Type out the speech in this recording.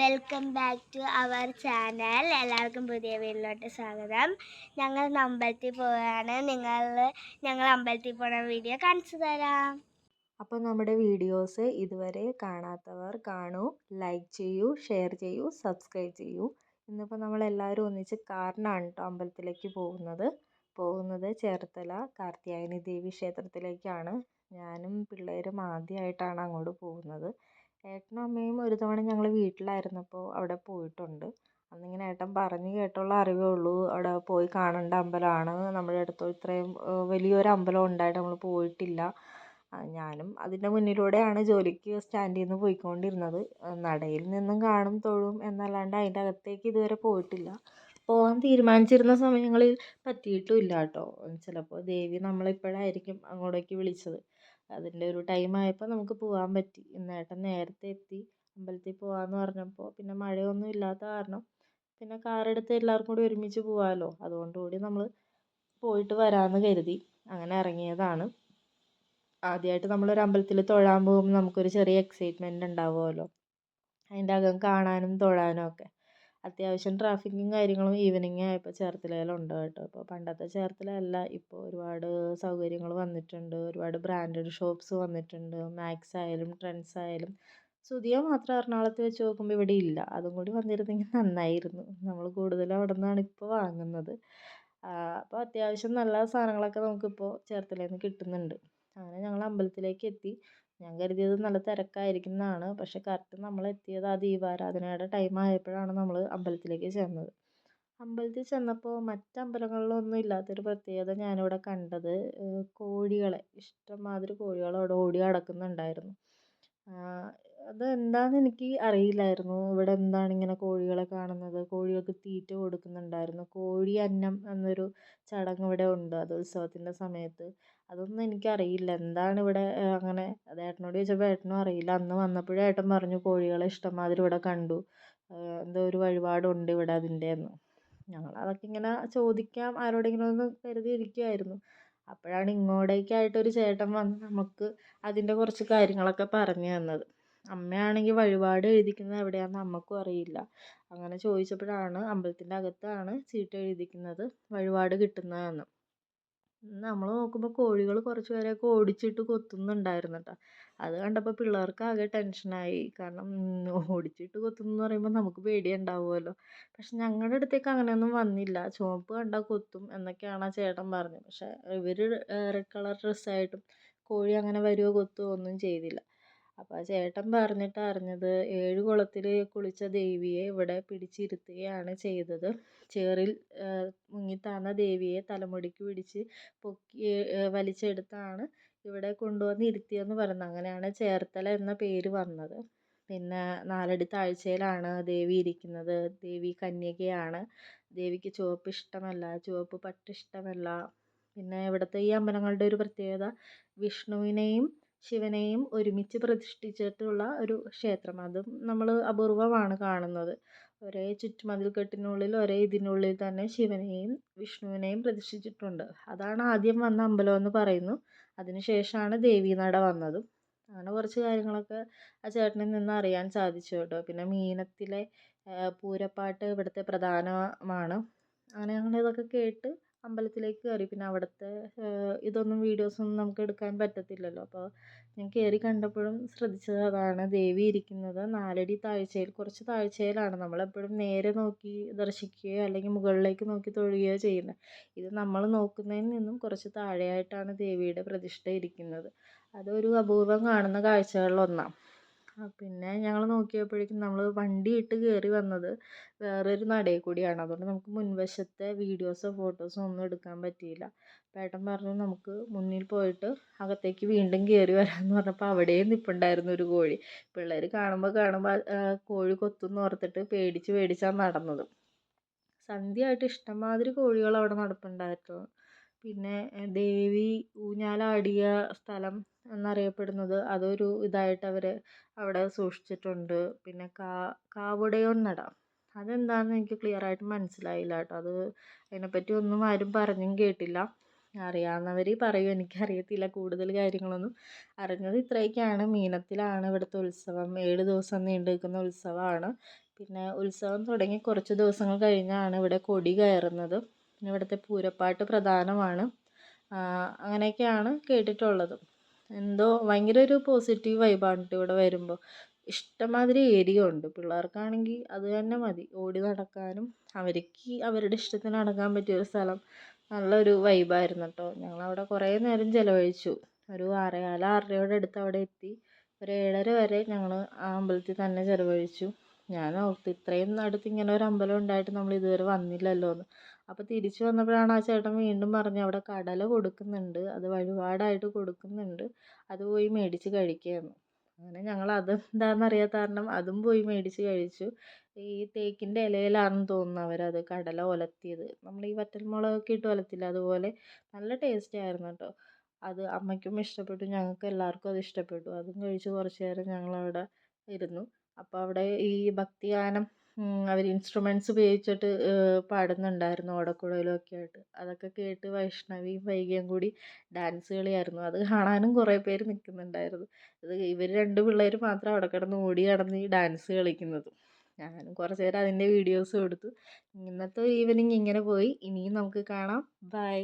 Welcome back to our channel എല്ലാവർക്കും പുതിയ വീട്ടിലോട്ട് സ്വാഗതം. ഞങ്ങൾ അമ്പലത്തിൽ പോവുകയാണ്. നിങ്ങൾ ഞങ്ങൾ അമ്പലത്തിൽ പോണ വീഡിയോ കാണിച്ചു തരാം. അപ്പോൾ നമ്മുടെ വീഡിയോസ് ഇതുവരെ കാണാത്തവർ കാണൂ ലൈക്ക് ചെയ്യൂ ഷെയർ ചെയ്യൂ സബ്സ്ക്രൈബ് ചെയ്യൂ. ഇന്നിപ്പോൾ നമ്മൾ എല്ലാവരും ഒന്നിച്ച് കാറിനാണ് കേട്ടോ അമ്പലത്തിലേക്ക് പോകുന്നത്. പോകുന്നത് ചേർത്തല കാർത്തിയായനി ദേവി ക്ഷേത്രത്തിലേക്കാണ്. ഞാനും പിള്ളേരും ആദ്യമായിട്ടാണ് അങ്ങോട്ട് പോകുന്നത്. ഏട്ടനും അമ്മയും ഒരു തവണ ഞങ്ങൾ വീട്ടിലായിരുന്നപ്പോൾ അവിടെ പോയിട്ടുണ്ട്. അന്നിങ്ങനെ ഏട്ടൻ പറഞ്ഞു കേട്ടുള്ള അറിവേ ഉള്ളൂ. അവിടെ പോയി കാണേണ്ട അമ്പലമാണ്. നമ്മുടെ അടുത്ത് ഇത്രയും വലിയൊരു അമ്പലം ഉണ്ടായിട്ട് നമ്മൾ പോയിട്ടില്ല. ഞാനും അതിന്റെ മുന്നിലൂടെയാണ് ജോലിക്ക് സ്റ്റാൻഡിൽ നിന്ന് പോയിക്കൊണ്ടിരുന്നത് നടയിൽ നിന്നും കാണും തൊഴും എന്നല്ലാണ്ട് അതിന്റെ അകത്തേക്ക് ഇതുവരെ പോയിട്ടില്ല. പോകാൻ തീരുമാനിച്ചിരുന്ന സമയങ്ങളിൽ പറ്റിയിട്ടുമില്ല കേട്ടോ ചിലപ്പോൾ ദേവി നമ്മളെ ഇപ്പോഴായിരിക്കും അങ്ങോട്ടേക്ക് വിളിച്ചത്. അതിന്റെ ഒരു ടൈം ആയപ്പോൾ നമുക്ക് പോകാൻ പറ്റി. ഏട്ടൻ നേരത്തെ എത്തി. അമ്പലത്തിൽ പോകാമെന്ന് പറഞ്ഞപ്പോൾ പിന്നെ മഴയൊന്നും ഇല്ലാത്ത കാരണം പിന്നെ കാർ എടുത്ത് എല്ലാവർക്കും കൂടി ഒരുമിച്ച് പോകാമല്ലോ അതുകൊണ്ട് കൂടി നമ്മൾ പോയിട്ട് വരാമെന്ന് കരുതി. അങ്ങനെ ഇറങ്ങിയതാണ്. ആദ്യമായിട്ട് ഒരു അമ്പലത്തിൽ തൊഴാൻ പോകുമ്പോൾ നമുക്കൊരു ചെറിയ എക്സൈറ്റ്മെന്റ് ഉണ്ടാകുമല്ലോ അതിന്റെ അകം കാണാനും തൊഴാനും ഒക്കെ. അത്യാവശ്യം ട്രാഫിക്കും കാര്യങ്ങളും ഈവനിംഗ് ആയപ്പോൾ ചേർത്തലയിലുണ്ട് കേട്ടോ. ഇപ്പോൾ പണ്ടത്തെ ചേർത്തല അല്ല ഇപ്പോൾ ഒരുപാട് സൗകര്യങ്ങൾ വന്നിട്ടുണ്ട്. ഒരുപാട് ബ്രാൻഡഡ് ഷോപ്സ് വന്നിട്ടുണ്ട്. മാക്സ് ആയാലും ട്രെൻഡ്സ് ആയാലും. സുതിയ മാത്രം എറണാകുളത്ത് വെച്ച് നോക്കുമ്പോൾ ഇവിടെ ഇല്ല. അതും കൂടി വന്നിരുന്നെങ്കിൽ നന്നായിരുന്നു. നമ്മൾ കൂടുതലും അവിടെ നിന്നാണ് ഇപ്പോൾ വാങ്ങുന്നത് അപ്പോൾ അത്യാവശ്യം നല്ല സാധനങ്ങളൊക്കെ നമുക്കിപ്പോൾ ചേർത്തലയിൽ നിന്ന് കിട്ടുന്നുണ്ട്. അങ്ങനെ ഞങ്ങൾ അമ്പലത്തിലേക്ക് എത്തി. ഞാൻ കരുതിയത് നല്ല തിരക്കായിരിക്കും എന്നാണ് പക്ഷേ കറക്റ്റ് നമ്മൾ എത്തിയത് ആ ദീപാരാധനയുടെ ടൈം ആയപ്പോഴാണ് നമ്മൾ അമ്പലത്തിലേക്ക് ചെന്നത്. അമ്പലത്തിൽ ചെന്നപ്പോൾ മറ്റ് അമ്പലങ്ങളിലൊന്നും ഇല്ലാത്തൊരു പ്രത്യേകത ഞാനിവിടെ കണ്ടത് കോഴികളെ. ഇഷ്ടംമാതിരി കോഴികൾ അവിടെ ഓടി നടക്കുന്നുണ്ടായിരുന്നു. അത് എന്താണെന്ന് എനിക്ക് അറിയില്ലായിരുന്നു. ഇവിടെ എന്താണ് ഇങ്ങനെ കോഴികളെ കാണുന്നത്? കോഴികൾക്ക് തീറ്റ കൊടുക്കുന്നുണ്ടായിരുന്നു. കോഴി അന്നം എന്നൊരു ചടങ്ങ് ഇവിടെ ഉണ്ട് അത് ഉത്സവത്തിന്റെ സമയത്ത്. അതൊന്നും എനിക്ക് അറിയില്ല. എന്താണ് ഇവിടെ അങ്ങനെ? അത് ഏട്ടനോട് ചോദിച്ചപ്പോൾ ഏട്ടനും അറിയില്ല. അന്ന് വന്നപ്പോഴേ ഏട്ടൻ പറഞ്ഞു കോഴികളെ ഇഷ്ടംമാതിരി ഇവിടെ കണ്ടു. എന്തോ ഒരു വഴിപാടുണ്ട് ഇവിടെ അതിന്റെ എന്ന് ഞങ്ങൾ അതൊക്കെ ഇങ്ങനെ ചോദിക്കാം ആരോടെങ്കിലും ഒന്ന് കരുതി ഇരിക്കുകയായിരുന്നു അപ്പോഴാണ് ഇങ്ങോട്ടേക്കായിട്ട് ഒരു ചേട്ടൻ വന്ന് നമുക്ക് അതിന്റെ കുറച്ച് കാര്യങ്ങളൊക്കെ പറഞ്ഞു തന്നത്. അമ്മയാണെങ്കിൽ വഴിപാട് എഴുതിക്കുന്നത് എവിടെയാണെന്ന് അമ്മയ്ക്കും അറിയില്ല. അങ്ങനെ ചോദിച്ചപ്പോഴാണ് അമ്പലത്തിന്റെ അകത്താണ് ചീട്ട് എഴുതിക്കുന്നത് വഴിപാട് കിട്ടുന്നതെന്ന്. നമ്മൾ നോക്കുമ്പോൾ കോഴികൾ കുറച്ച് പേരെയൊക്കെ ഓടിച്ചിട്ട് കൊത്തുന്നുണ്ടായിരുന്നു കേട്ടോ. അത് കണ്ടപ്പോൾ പിള്ളേർക്ക് ആകെ ടെൻഷനായി കാരണം ഓടിച്ചിട്ട് കൊത്തുന്നു എന്ന് പറയുമ്പോൾ നമുക്ക് പേടിയുണ്ടാവുമല്ലോ. പക്ഷെ ഞങ്ങളുടെ അടുത്തേക്ക് അങ്ങനെയൊന്നും വന്നില്ല. ചുവപ്പ് കണ്ടാൽ കൊത്തും എന്നൊക്കെയാണ് ആ ചേട്ടൻ പറഞ്ഞത്. പക്ഷെ ഇവർ റെഡ് കളർ ഡ്രസ്സായിട്ടും കോഴി അങ്ങനെ വരുവോ കൊത്തുവോ ഒന്നും ചെയ്തില്ല. അപ്പോൾ ചേട്ടൻ പറഞ്ഞിട്ട് അറിഞ്ഞത് ഏഴ് കുളത്തിൽ കുളിച്ച ദേവിയെ ഇവിടെ പിടിച്ചിരുത്തുകയാണ് ചെയ്തത്. ചേറിൽ മുങ്ങിത്താഴ്ന്ന ദേവിയെ തലമുടിക്ക് പിടിച്ച് പൊക്കി വലിച്ചെടുത്താണ് ഇവിടെ കൊണ്ടുവന്ന് ഇരുത്തിയെന്ന് പറയുന്നത് അങ്ങനെയാണ് ചേർത്തല എന്ന പേര് വന്നത്. പിന്നെ നാലടി താഴ്ചയിലാണ് ദേവി ഇരിക്കുന്നത്. ദേവി കന്യകയാണ്. ദേവിക്ക് ചുവപ്പ് ഇഷ്ടമല്ല ചുവപ്പ് പട്ട് ഇഷ്ടമല്ല പിന്നെ ഇവിടുത്തെ ഈ അമ്പലങ്ങളുടെ ഒരു പ്രത്യേകത വിഷ്ണുവിനെയും ശിവനെയും ഒരുമിച്ച് പ്രതിഷ്ഠിച്ചിട്ടുള്ള ഒരു ക്ഷേത്രം. അതും നമ്മൾ അപൂർവമാണ് കാണുന്നത്. ഒരേ ചുറ്റുമതിൽക്കെട്ടിനുള്ളിൽ ഒരേ ഇതിനുള്ളിൽ തന്നെ ശിവനെയും വിഷ്ണുവിനെയും പ്രതിഷ്ഠിച്ചിട്ടുണ്ട്. അതാണ് ആദ്യം വന്ന അമ്പലം എന്ന് പറയുന്നു. അതിനുശേഷമാണ് ദേവീനട വന്നതും. അങ്ങനെ കുറച്ച് കാര്യങ്ങളൊക്കെ ആ ചേട്ടനിൽ നിന്ന് അറിയാൻ സാധിച്ചു കേട്ടോ. പിന്നെ മീനത്തിലെ പൂരപ്പാട്ട് ഇവിടുത്തെ പ്രധാനമാണ്. അങ്ങനെ ഞങ്ങൾ ഇതൊക്കെ കേട്ട് അമ്പലത്തിലേക്ക് കയറി. പിന്നെ അവിടുത്തെ ഇതൊന്നും വീഡിയോസൊന്നും നമുക്ക് എടുക്കാൻ പറ്റത്തില്ലല്ലോ. അപ്പോൾ ഞാൻ കയറി കണ്ടപ്പോഴും ശ്രദ്ധിച്ചത് അതാണ്. ദേവി ഇരിക്കുന്നത് നാലടി താഴ്ചയിൽ കുറച്ച് താഴ്ചയിലാണ്. നമ്മളെപ്പോഴും നേരെ നോക്കി ദർശിക്കുകയോ അല്ലെങ്കിൽ മുകളിലേക്ക് നോക്കി തൊഴുകയോ ചെയ്യുന്നത് ഇത് നമ്മൾ നോക്കുന്നതിൽ നിന്നും കുറച്ച് താഴെയായിട്ടാണ് ദേവിയുടെ പ്രതിഷ്ഠ ഇരിക്കുന്നത്. അതൊരു അപൂർവം കാണുന്ന കാഴ്ചകളിലൊന്നാണ് പിന്നെ ഞങ്ങൾ നോക്കിയപ്പോഴേക്കും നമ്മൾ വണ്ടിയിട്ട് കയറി വന്നത് വേറൊരു നടയിൽ കൂടിയാണ്. അതുകൊണ്ട് നമുക്ക് മുൻവശത്തെ വീഡിയോസോ ഫോട്ടോസോ ഒന്നും എടുക്കാൻ പറ്റിയില്ല. ഏട്ടൻ പറഞ്ഞു നമുക്ക് മുന്നിൽ പോയിട്ട് അകത്തേക്ക് വീണ്ടും കയറി വരാമെന്ന് പറഞ്ഞപ്പോൾ അവിടെയും നിൽപ്പുണ്ടായിരുന്നു ഒരു കോഴി. പിള്ളേർ കാണുമ്പോൾ കാണുമ്പോൾ കോഴി കൊത്തുമെന്ന് ഓർത്തിട്ട് പേടിച്ച് പേടിച്ചാണ് നടന്നത്. സന്ധ്യയായിട്ട് ഇഷ്ടംമാതിരി കോഴികൾ അവിടെ നടപ്പുണ്ടായിരുന്നു. പിന്നെ ദേവി ഊഞ്ഞാലാടിയ സ്ഥലം എന്നറിയപ്പെടുന്നത്. അതൊരു ഇതായിട്ട് അവർ അവിടെ സൂക്ഷിച്ചിട്ടുണ്ട്. പിന്നെ കാ കാവുടയോൻ നട. അതെന്താണെന്ന് എനിക്ക് ക്ലിയർ ആയിട്ട് മനസ്സിലായില്ല കേട്ടോ. അത് അതിനെപ്പറ്റി ഒന്നും ആരും പറഞ്ഞും കേട്ടില്ല. അറിയാവുന്നവർ പറയും. എനിക്കറിയത്തില്ല കൂടുതൽ കാര്യങ്ങളൊന്നും. അറിഞ്ഞത് ഇത്രയൊക്കെയാണ്. മീനത്തിലാണ് ഇവിടുത്തെ ഉത്സവം. ഏഴ് ദിവസം നീണ്ടു നിൽക്കുന്ന ഉത്സവമാണ്. പിന്നെ ഉത്സവം തുടങ്ങി കുറച്ച് ദിവസങ്ങൾ കഴിഞ്ഞാണ് ഇവിടെ കൊടി കയറുന്നത്. പിന്നെ ഇവിടുത്തെ പൂരപ്പാട്ട് പ്രധാനമാണ്. അങ്ങനെയൊക്കെയാണ് കേട്ടിട്ടുള്ളത്. എന്തോ ഭയങ്കര ഒരു പോസിറ്റീവ് വൈബാണ് കേട്ടോ ഇവിടെ വരുമ്പോൾ ഇഷ്ടംമാതിരി ഏരിയ ഉണ്ട്. പിള്ളേർക്കാണെങ്കിൽ അത് തന്നെ മതി. ഓടി നടക്കാനും അവർക്ക് അവരുടെ ഇഷ്ടത്തിന് നടക്കാൻ പറ്റിയ ഒരു സ്ഥലം നല്ലൊരു വൈബായിരുന്നു കേട്ടോ ഞങ്ങളവിടെ കുറേ നേരം ചിലവഴിച്ചു. ഒരു ആറേകാല ആറരയോടെ അടുത്ത് അവിടെ എത്തി. ഒരു ഏഴര വരെ ഞങ്ങൾ ആ അമ്പലത്തിൽ തന്നെ ചിലവഴിച്ചു. ഞാൻ ഓർത്തു ഇത്രയും അടുത്ത് ഇങ്ങനെ ഒരു അമ്പലം ഉണ്ടായിട്ട് നമ്മൾ ഇതുവരെ വന്നില്ലല്ലോ എന്ന് അപ്പോൾ തിരിച്ചു വന്നപ്പോഴാണ് ആ ചേട്ടൻ വീണ്ടും പറഞ്ഞത് അവിടെ കടല കൊടുക്കുന്നുണ്ട് അത് വഴിപാടായിട്ട് കൊടുക്കുന്നുണ്ട് അത് പോയി മേടിച്ച് കഴിക്കുകയെന്ന് അങ്ങനെ ഞങ്ങൾ അത് എന്താണെന്ന് അറിയാത്ത കാരണം അതും പോയി മേടിച്ച് കഴിച്ചു. ഈ തേക്കിന്റെ ഇലയിലാണെന്ന് തോന്നുന്നു അവരത് കടല ഒലത്തിയത്. നമ്മൾ ഈ വറ്റൽമുളകൊക്കെ ഇട്ട് ഉലത്തില്ലേ അതുപോലെ നല്ല ടേസ്റ്റ് ആയിരുന്നു കേട്ടോ. അത് അമ്മയ്ക്കും ഇഷ്ടപ്പെട്ടു ഞങ്ങൾക്ക് എല്ലാവർക്കും അത് ഇഷ്ടപ്പെട്ടു. അതും കഴിച്ച് കുറച്ച് നേരം ഞങ്ങൾ അവിടെ ഇരുന്നു. അപ്പോൾ അവിടെ ഈ ഭക്തിഗാനം അവർ ഇൻസ്ട്രുമെന്റ്സ് ഉപയോഗിച്ചിട്ട് പാടുന്നുണ്ടായിരുന്നു ഓടക്കുഴലും ഒക്കെ ആയിട്ട് അതൊക്കെ കേട്ട് വൈഷ്ണവിയും വൈഗയും കൂടി ഡാൻസ് കളിയായിരുന്നു. അത് കാണാനും കുറേ പേര് നിൽക്കുന്നുണ്ടായിരുന്നു അത് ഇവർ രണ്ട് പിള്ളേർ മാത്രം അവിടെ കിടന്ന് ഓടി നടന്ന് ഈ ഡാൻസ് കളിക്കുന്നത്. ഞാനും കുറച്ച് നേരം അതിന്റെ വീഡിയോസും എടുത്തു. ഇന്നത്തെ ഈവനിങ് ഇങ്ങനെ പോയി. ഇനിയും നമുക്ക് കാണാം. ബൈ